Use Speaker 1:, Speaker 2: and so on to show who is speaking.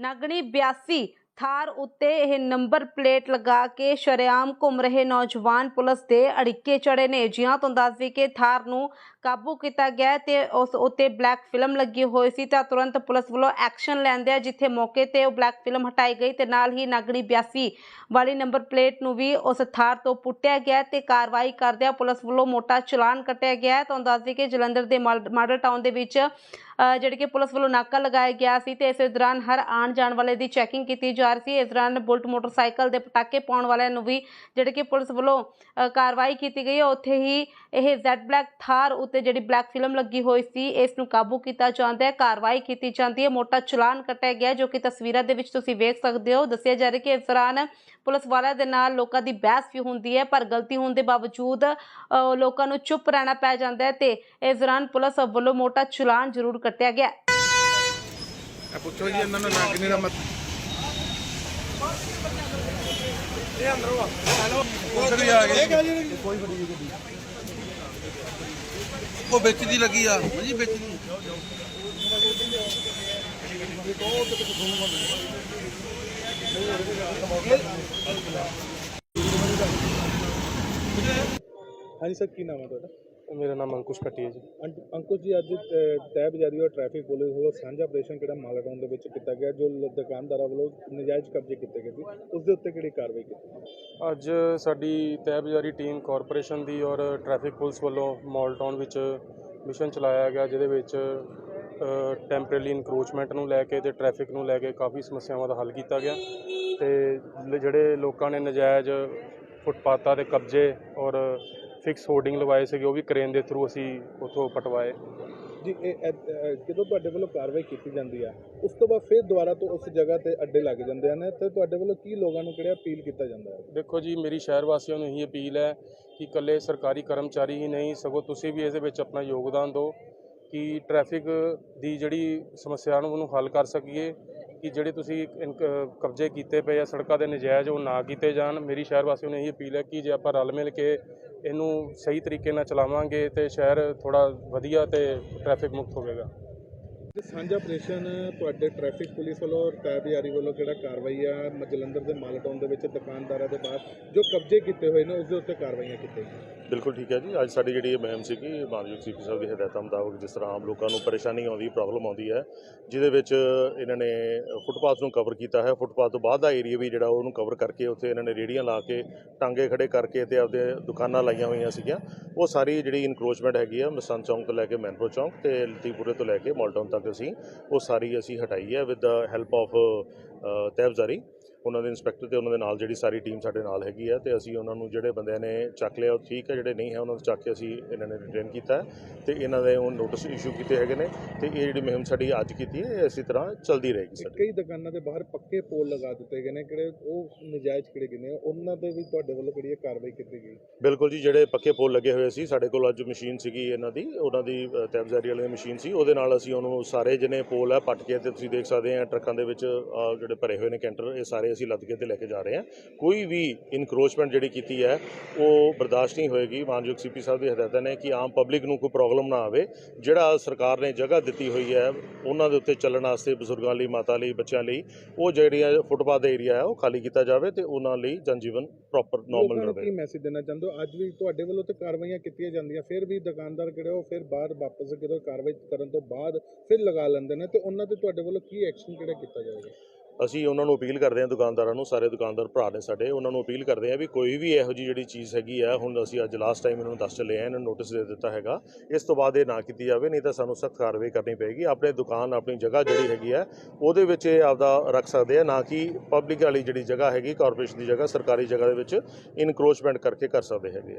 Speaker 1: ਨਾਗਣੀ 82 ਥਾਰ ਉੱਤੇ ਇਹ number plate ਲਗਾ ਕੇ ਸ਼ਰੇਆਮ ਘੁੰਮ ਰਹੇ ਨੌਜਵਾਨ ਪੁਲਿਸ ਦੇ ਅੜਿੱਕੇ ਚੜੇ ਨੇ। ਜਿਹਾਂ ਤੋਂ ਦੱਸਦੀ ਕਿ ਥਾਰ ਨੂੰ ਕਾਬੂ ਕੀਤਾ ਗਿਆ ਤੇ ਉਸ ਉੱਤੇ ਬਲੈਕ ਫਿਲਮ ਲੱਗੀ ਹੋਈ ਸੀ ਤਾਂ ਤੁਰੰਤ ਪੁਲਿਸ ਵੱਲੋਂ ਐਕਸ਼ਨ ਲੈਂਦੇ ਜਿੱਥੇ ਮੌਕੇ ਤੇ ਉਹ ਬਲੈਕ ਫਿਲਮ ਹਟਾਈ ਗਈ ਤੇ ਨਾਲ ਹੀ ਨਾਗਣੀ 82 ਵਾਲੀ ਨੰਬਰ ਪਲੇਟ ਨੂੰ ਵੀ ਉਸ ਥਾਰ ਤੋਂ ਪੁੱਟਿਆ ਗਿਆ ਤੇ ਕਾਰਵਾਈ ਕਰਦਿਆਂ ਪੁਲਿਸ ਵੱਲੋਂ ਮੋਟਾ ਚਲਾਨ ਕੱਟਿਆ ਗਿਆ ਤੁਹਾਨੂੰ ਦੱਸਦੀ ਕਿ ਜਲੰਧਰ ਦੇ ਮਾਲ- ਮਾਡਲ ਟਾਊਨ ਦੇ ਵਿੱਚ ਜਿਹੜੀ ਕਿ ਪੁਲਿਸ ਵੱਲੋਂ ਨਾਕਾ ਲਗਾਇਆ ਗਿਆ ਸੀ ਤੇ ਇਸੇ ਦੌਰਾਨ ਹਰ ਆਉਣ ਜਾਣ ਵਾਲੇ ਦੀ ਚੈਕਿੰਗ ਕੀਤੀ ਜਾ ਰਹੀ ਸੀ। ਇਸ ਦੌਰਾਨ ਬੁਲਟ ਮੋਟਰਸਾਈਕਲ ਦੇ ਪਟਾਕੇ ਪਾਉਣ ਵਾਲਿਆਂ ਨੂੰ ਵੀ ਜਿਹੜੇ ਕਿ ਪੁਲਿਸ ਵੱਲੋਂ ਕਾਰਵਾਈ ਕੀਤੀ ਗਈ ਹੈ। ਉੱਥੇ ਹੀ ਇਹ ਜ਼ੈਡ ਬਲੈਕ ਥਾਰ ਉੱਤੇ ਜਿਹੜੀ ਬਲੈਕ ਫਿਲਮ ਲੱਗੀ ਹੋਈ ਸੀ, ਇਸ ਨੂੰ ਕਾਬੂ ਕੀਤਾ ਜਾਂਦਾ ਹੈ। ਕਾਰਵਾਈ ਕੀਤੀ ਜਾਂਦੀ ਹੈ। ਮੋਟਾ ਚਲਾਨ ਕੱਟਿਆ ਗਿਆ ਜੋ ਕਿ ਤਸਵੀਰਾਂ ਦੇ ਵਿੱਚ ਤੁਸੀਂ ਵੇਖ ਸਕਦੇ ਹੋ। ਦੱਸਿਆ ਜਾ ਰਿਹਾ ਕਿ ਇਸ ਦੌਰਾਨ ਪੁਲਿਸ ਵਾਲਿਆਂ ਦੇ ਨਾਲ ਲੋਕਾਂ ਦੀ ਬਹਿਸ ਵੀ ਹੁੰਦੀ ਹੈ, ਪਰ ਗਲਤੀ ਹੋਣ ਦੇ ਬਾਵਜੂਦ ਲੋਕਾਂ ਨੂੰ ਚੁੱਪ ਰਹਿਣਾ ਪੈ ਜਾਂਦਾ ਹੈ ਤੇ ਇਸ ਦੌਰਾਨ ਪੁਲਿਸ ਵੱਲੋਂ ਮੋਟਾ ਚਲਾਨ ਜ਼ਰੂਰ ਕੱਟਿਆ ਗਿਆ।
Speaker 2: ਇਹ ਪੁੱਛੋ ਜੀ ਇਹਨਾਂ ਨੂੰ ਨਾਗਨੀ ਦਾ ਮਤ ਇਹ ਅੰਦਰੋਂ ਆ। ਹੈਲੋ। ਉਧਰ ਹੀ ਆ ਗਏ। ਕੋਈ ਫੜੀ ਗੱਡੀ। ਉਹ ਵਿੱਚ ਦੀ ਲੱਗੀ ਆ। ਜੀ ਵਿੱਚ ਦੀ।
Speaker 3: ਹਾਂਜੀ ਸਰ ਕੀ ਨਾਮ ਹੈ ਤੁਹਾਡਾ?
Speaker 4: ਮੇਰਾ ਨਾਮ ਅੰਕੁਸ਼ ਕੱਟੀ ਹੈ ਜੀ।
Speaker 3: ਅੰਕ- ਅੰਕੁਸ਼ ਜੀ ਅੱਜ ਤੈਅ ਬਜਾਰੀ ਔਰ ਟ੍ਰੈਫਿਕ ਪੁਲਿਸ ਵੱਲੋਂ ਸਾਂਝਾ ਆਪਰੇਸ਼ਨ ਕਿਹੜਾ ਮਾਲਟਾਊਨ ਦੇ ਵਿੱਚ ਕੀਤਾ ਗਿਆ ਜੋ ਲ- ਦੁਕਾਨਦਾਰਾਂ ਵੱਲੋਂ ਨਜਾਇਜ਼ ਕਬਜ਼ੇ ਕੀਤੇ ਗਏ ਸੀ ਉਸ ਦੇ ਉੱਤੇ ਕਿਹੜੀ ਕਾਰਵਾਈ ਕੀਤੀ
Speaker 4: ਅੱਜ ਸਾਡੀ ਤਹਿਬਜ਼ਾਰੀ ਟੀਮ ਕਾਰਪੋਰੇਸ਼ਨ ਦੀ ਔਰ ਟ੍ਰੈਫਿਕ ਪੁਲਿਸ ਵੱਲੋਂ ਮਾਲ ਟਾਊਨ ਵਿੱਚ ਮਿਸ਼ਨ ਚਲਾਇਆ ਗਿਆ ਜਿਹਦੇ ਵਿੱਚ ਟੈਂਪਰੇਰੀ ਇਨਕਰੋਚਮੈਂਟ ਨੂੰ ਲੈ ਕੇ ਤੇ ਟ੍ਰੈਫਿਕ ਨੂੰ ਲੈ ਕੇ ਕਾਫੀ ਸਮੱਸਿਆਵਾਂ ਦਾ ਹੱਲ ਕੀਤਾ ਗਿਆ ਤੇ ਲ- ਜਿਹੜੇ ਲੋਕਾਂ ਨੇ ਨਜਾਇਜ਼ ਫੁੱਟਪਾਥਾਂ ਦੇ ਕਬਜ਼ੇ ਔਰ ਫਿਕਸ ਹੋਰਡਿੰਗ ਲਵਾਏ ਸੀਗੇ ਉਹ ਵੀ ਕ੍ਰੇਨ ਦੇ ਥਰੂ ਅਸੀਂ ਉੱਥੋਂ ਪਟਵਾਏ।
Speaker 3: ਜੀ ਇਹ ਜਦੋਂ ਤੁਹਾਡੇ ਵੱਲੋਂ ਕਾਰਵਾਈ ਕੀਤੀ ਜਾਂਦੀ ਆ ਉਸ ਤੋਂ ਬਾਅਦ ਫਿਰ ਦੁਬਾਰਾ ਤੋਂ ਉਸ ਜਗ੍ਹਾ ਤੇ ਅੱਡੇ ਲੱਗ ਜਾਂਦੇ ਹਨ ਤੇ ਤੁਹਾਡੇ ਵੱਲੋਂ ਕੀ ਲੋਕਾਂ ਨੂੰ ਕਿਹੜਾ ਅਪੀਲ ਕੀਤਾ ਜਾਂਦਾ ਹੈ?
Speaker 4: ਦੇਖੋ ਜੀ ਮੇਰੀ ਸ਼ਹਿਰ ਵਾਸੀਆਂ ਨੂੰ ਇਹੀ ਅਪੀਲ ਹੈ ਕਿ ਇਕੱਲੇ ਸਰਕਾਰੀ ਕਰਮਚਾਰੀ ਹੀ ਨਹੀਂ ਸਗੋਂ ਤੁਸੀਂ ਵੀ ਇਹਦੇ ਵਿੱਚ ਆਪਣਾ ਯੋਗਦਾਨ ਦਿਓ ਕਿ ਟ੍ਰੈਫਿਕ ਦੀ ਜਿਹੜੀ ਸਮੱਸਿਆ ਨੂੰ ਉਹਨੂੰ ਹੱਲ ਕਰ ਸਕੀਏ। ਕਿ ਜਿਹੜੇ ਤੁਸੀਂ ਇਨਕ- ਕਬਜ਼ੇ ਕੀਤੇ ਪਏ ਆ, ਸੜਕਾਂ ਦੇ ਨਜਾਇਜ਼ ਉਹ ਨਾ ਕੀਤੇ ਜਾਣ। ਮੇਰੀ ਸ਼ਹਿਰ ਵਾਸੀਆਂ ਨੂੰ ਇਹੀ ਅਪੀਲ ਹੈ ਕਿ ਜੇ ਆਪਾਂ ਰਲ ਮਿਲ ਕੇ ਇਹਨੂੰ ਸਹੀ ਤਰੀਕੇ ਨਾਲ ਚਲਾਵਾਂਗੇ ਤੇ ਸ਼ਹਿਰ ਥੋੜਾ ਵਧੀਆ ਤੇ ਟ੍ਰੈਫਿਕ ਮੁਕਤ ਹੋਵੇਗਾ।
Speaker 3: ਸਾਂਝਾ ਆਪਰੇਸ਼ਨ ਤੁਹਾਡੇ ਟ੍ਰੈਫਿਕ ਪੁਲਿਸ ਵੱਲੋਂ ਔਰ ਤੈਅ ਵੱਲੋਂ ਕਿਹੜਾ ਕਾਰਵਾਈ ਆ? ਜਲੰਧਰ ਦੇ ਮਾਲਟਾਊਨ ਦੇ ਵਿੱਚ ਦੁਕਾਨਦਾਰਾਂ ਦੇ ਬਾਹਰ ਜੋ ਕਬਜ਼ੇ ਕੀਤੇ ਹੋਏ ਨੇ, ਉਸ ਦੇ ਉੱਤੇ ਕਾਰਵਾਈਆਂ ਕੀਤੀਆਂ
Speaker 5: ਬਿਲਕੁਲ ਠੀਕ ਹੈ ਜੀ। ਅੱਜ ਸਾਡੀ ਜਿਹੜੀ ਇਹ ਮੁਹਿੰਮ ਸੀਗੀ, ਮਾਨਯੋਗ ਸੀਪੀ ਸਾਹਿਬ ਦੀ ਹਦਾਇਤਾਂ ਮੁਤਾਬਕ ਜਿਸ ਤਰ੍ਹਾਂ ਆਮ ਲੋਕਾਂ ਨੂੰ ਪਰੇਸ਼ਾਨੀ ਆਉਂਦੀ ਪ੍ਰੋਬਲਮ ਆਉਂਦੀ ਹੈ, ਜਿਹਦੇ ਵਿੱਚ ਇਹਨਾਂ ਨੇ ਫੁੱਟਪਾਥ ਨੂੰ ਕਵਰ ਕੀਤਾ ਹੈ। ਫੁੱਟਪਾਥ ਤੋਂ ਬਾਅਦ ਦਾ ਏਰੀਆ ਵੀ ਜਿਹੜਾ ਉਹਨੂੰ ਕਵਰ ਕਰਕੇ ਉੱਥੇ ਇਹਨਾਂ ਨੇ ਰੇੜੀਆਂ ਲਾ ਕੇ, ਟਾਂਗੇ ਖੜੇ ਕਰਕੇ ਤੇ ਆਪਦੇ ਦੁਕਾਨਾਂ ਲਾਈਆਂ ਹੋਈਆਂ ਸੀਗੀਆਂ। ਉਹ ਸਾਰੀ ਜਿਹੜੀ ਇਨਕਰੋਚਮੈਂਟ ਹੈਗੀ ਆ ਮਸੰਦ ਚੌਂਕ ਤੋਂ ਲੈ ਕੇ ਮੈਨਪੁਰ ਚੌਂਕ ਤੇ ਲਤੀਪੁਰੇ ਤੋਂ ਲੈ ਕੇ ਮਾਲਟਾਊਨ ਤੱਕ ਅਸੀਂ ਉਹ ਸਾਰੀ ਅਸੀਂ ਹਟਾਈ ਹੈ ਵਿਦ ਦਾ ਹੈਲਪ ਆਫ ਤੈਬਜ਼ਾਰੀ ਉਹਨਾਂ ਦੇ ਇੰਸਪੈਕਟਰ ਤੇ ਉਹਨਾਂ ਦੇ ਨਾਲ ਜਿਹੜੀ ਸਾਰੀ ਟੀਮ ਸਾਡੇ ਨਾਲ ਹੈਗੀ ਹੈ ਤੇ ਅਸੀਂ ਉਹਨਾਂ ਨੂੰ ਜਿਹੜੇ ਬੰਦਿਆਂ ਨੇ ਚੱਕ ਲਿਆ ਉਹ ਠੀਕ ਹੈ ਜਿਹੜੇ ਨਹੀਂ ਹੈ ਉਹਨਾਂ ਨੂੰ ਚੱਕ ਕੇ ਅਸੀਂ ਇਹਨਾਂ ਨੇ ਰਿਟੇਨ ਕੀਤਾ ਤੇ ਇਹਨਾਂ ਦੇ ਉਹ ਨੋਟਿਸ ਇਸ਼ੂ ਕੀਤੇ ਹੈਗੇ ਨੇ ਤੇ ਇਹ ਜਿਹੜੀ ਮੁਹਿੰਮ ਸਾਡੀ ਅੱਜ ਕੀਤੀ ਹੈ ਇਹ ਇਸੇ ਤਰ੍ਹਾਂ ਚੱਲਦੀ ਰਹੇਗੀ ਸਾਡੀ।
Speaker 3: ਕਈ ਦੁਕਾਨਾਂ ਦੇ ਬਾਹਰ ਪੱਕੇ ਪੋਲ ਲਗਾ ਦਿੱਤੇ ਗਏ ਨੇ ਕਿਹੜੇ ਉਹ ਨਜਾਇਜ਼ ਕਿਹੜੇ ਗਏ ਨੇ ਉਹਨਾਂ ਦੇ ਵੀ ਤੁਹਾਡੇ ਵੱਲੋਂ ਕਿਹੜੀ ਕਾਰਵਾਈ ਕੀਤੀ ਗਈ?
Speaker 5: ਬਿਲਕੁਲ ਜੀ ਜਿਹੜੇ ਪੱਕੇ ਪੋਲ ਲੱਗੇ ਹੋਏ ਸੀ ਸਾਡੇ ਕੋਲ ਅੱਜ ਮਸ਼ੀਨ ਸੀਗੀ ਇਹਨਾਂ ਦੀ ਉਹਨਾਂ ਦੀ ਅ, ਤਹਿਬਜ਼ਾਰੀ ਵਾਲੀ ਮਸ਼ੀਨ ਸੀ ਉਹਦੇ ਨਾਲ ਅਸੀਂ ਉਹਨੂੰ ਸਾਰੇ ਜਿਹਨੇ ਪੋਲ ਹੈ ਪੱਟ ਕੇ ਤੇ ਤੁਸੀਂ ਦੇਖ ਸਕਦੇ ਆ ਟਰੱਕਾਂ ਦੇ ਵਿੱਚ ਜਿਹੜੇ ਭਰੇ ਹੋਏ ਨੇ ਕੈਂਟਰ ਇਹ ਸਾਰੇ ਅਸੀਂ ਲੱਦ ਕੇ ਤੇ ਲੈ ਕੇ ਜਾ ਰਹੇ ਹਾਂ। ਕੋਈ ਵੀ ਇਨਕਰੋਚਮੈਂਟ ਜਿਹੜੀ ਕੀਤੀ ਹੈ ਉਹ ਬਰਦਾਸ਼ਤ ਨਹੀਂ ਹੋਏਗੀ। ਮਾਨਯੋਗ ਸੀਪੀ ਸਾਹਿਬ ਦੀ ਹਦਾਇਤਾਂ ਨੇ ਕਿ ਆਮ ਪਬਲਿਕ ਨੂੰ ਕੋਈ ਪ੍ਰੋਬਲਮ ਨਾ ਆਵੇ। ਜਿਹੜਾ ਸਰਕਾਰ ਨੇ ਜਗ੍ਹਾ ਦਿੱਤੀ ਹੋਈ ਹੈ ਉਹਨਾਂ ਦੇ ਉੱਤੇ ਚੱਲਣ ਵਾਸਤੇ ਬਜ਼ੁਰਗਾਂ ਲਈ ਮਾਤਾ ਲਈ ਬੱਚਿਆਂ ਲਈ ਉਹ ਜਿਹੜੀਆਂ ਫੁੱਟਪਾਥ ਦਾ ਏਰੀਆ ਹੈ ਉਹ ਖਾਲੀ ਕੀਤਾ ਜਾਵੇ ਤੇ ਉਹਨਾਂ ਲਈ ਜਨਜੀਵਨ ਪ੍ਰੋਪਰ ਨਾਰਮਲ
Speaker 3: ਨੂੰ ਕੀ
Speaker 5: ਰਹੇ
Speaker 3: ਮੈਸੇਜ ਦੇਣਾ ਚਾਹੁੰਦੇ ਹੋ? ਅੱਜ ਵੀ ਤੁਹਾਡੇ ਵੱਲੋਂ ਤੇ ਕਾਰਵਾਈਆਂ ਕੀਤੀਆਂ ਜਾਂਦੀਆਂ ਫਿਰ ਵੀ ਦੁਕਾਨਦਾਰ ਕਿਹੜੇ ਉਹ ਫਿਰ ਬਾਅਦ ਵਾਪਸ ਜਦੋਂ ਕਾਰਵਾਈ ਕਰਨ ਤੋਂ ਬਾਅਦ ਫਿਰ ਲਗਾ ਲੈਂਦੇ ਨੇ ਤੇ ਉਹਨਾਂ ਤੇ ਤੁਹਾਡੇ ਵੱਲੋਂ ਕੀ ਐਕਸ਼ਨ ਕਿਹੜਾ ਕੀਤਾ ਜਾਵੇਗਾ?
Speaker 5: ਅਸੀਂ ਉਹਨਾਂ ਨੂੰ ਅਪੀਲ ਕਰਦੇ ਹਾਂ, ਦੁਕਾਨਦਾਰਾਂ ਨੂੰ, ਸਾਰੇ ਦੁਕਾਨਦਾਰ ਭਰਾ ਨੇ ਸਾਡੇ, ਉਹਨਾਂ ਨੂੰ ਅਪੀਲ ਕਰਦੇ ਹਾਂ ਵੀ ਕੋਈ ਵੀ ਇਹੋ ਜਿਹੀ ਜਿਹੜੀ ਚੀਜ਼ ਹੈਗੀ ਆ, ਹੁਣ ਅਸੀਂ ਅੱਜ ਲਾਸਟ ਟਾਈਮ ਇਹਨਾਂ ਨੂੰ ਦੱਸ ਚੱਲੇ ਆ ਇਹਨਾਂ ਨੂੰ ਨੋਟਿਸ ਦੇ ਦਿੱਤਾ ਹੈਗਾ, ਇਸ ਤੋਂ ਬਾਅਦ ਇਹ ਨਾ ਕੀਤੀ ਜਾਵੇ, ਨਹੀਂ ਤਾਂ ਸਾਨੂੰ ਸਖਤ ਕਾਰਵਾਈ ਕਰਨੀ ਪਏਗੀ, ਆਪਣੇ ਦੁਕਾਨ, ਆਪਣੀ ਜਗ੍ਹਾ ਜਿਹੜੀ ਹੈਗੀ ਆ, ਉਹਦੇ ਵਿੱਚ ਇਹ ਆਪਦਾ ਰੱਖ ਸਕਦੇ ਆ, ਨਾ ਕਿ ਪਬਲਿਕ ਵਾਲੀ ਜਿਹੜੀ ਜਗ੍ਹਾ ਹੈਗੀ ਕਾਰਪੋਰੇਸ਼ਨ ਦੀ ਜਗ੍ਹਾ, ਸਰਕਾਰੀ ਜਗ੍ਹਾ ਦੇ ਵਿੱਚ ਇਨਕਰੋਚਮੈਂਟ ਕਰਕੇ ਕਰ ਸਕਦੇ ਹੈਗੇ ਆ।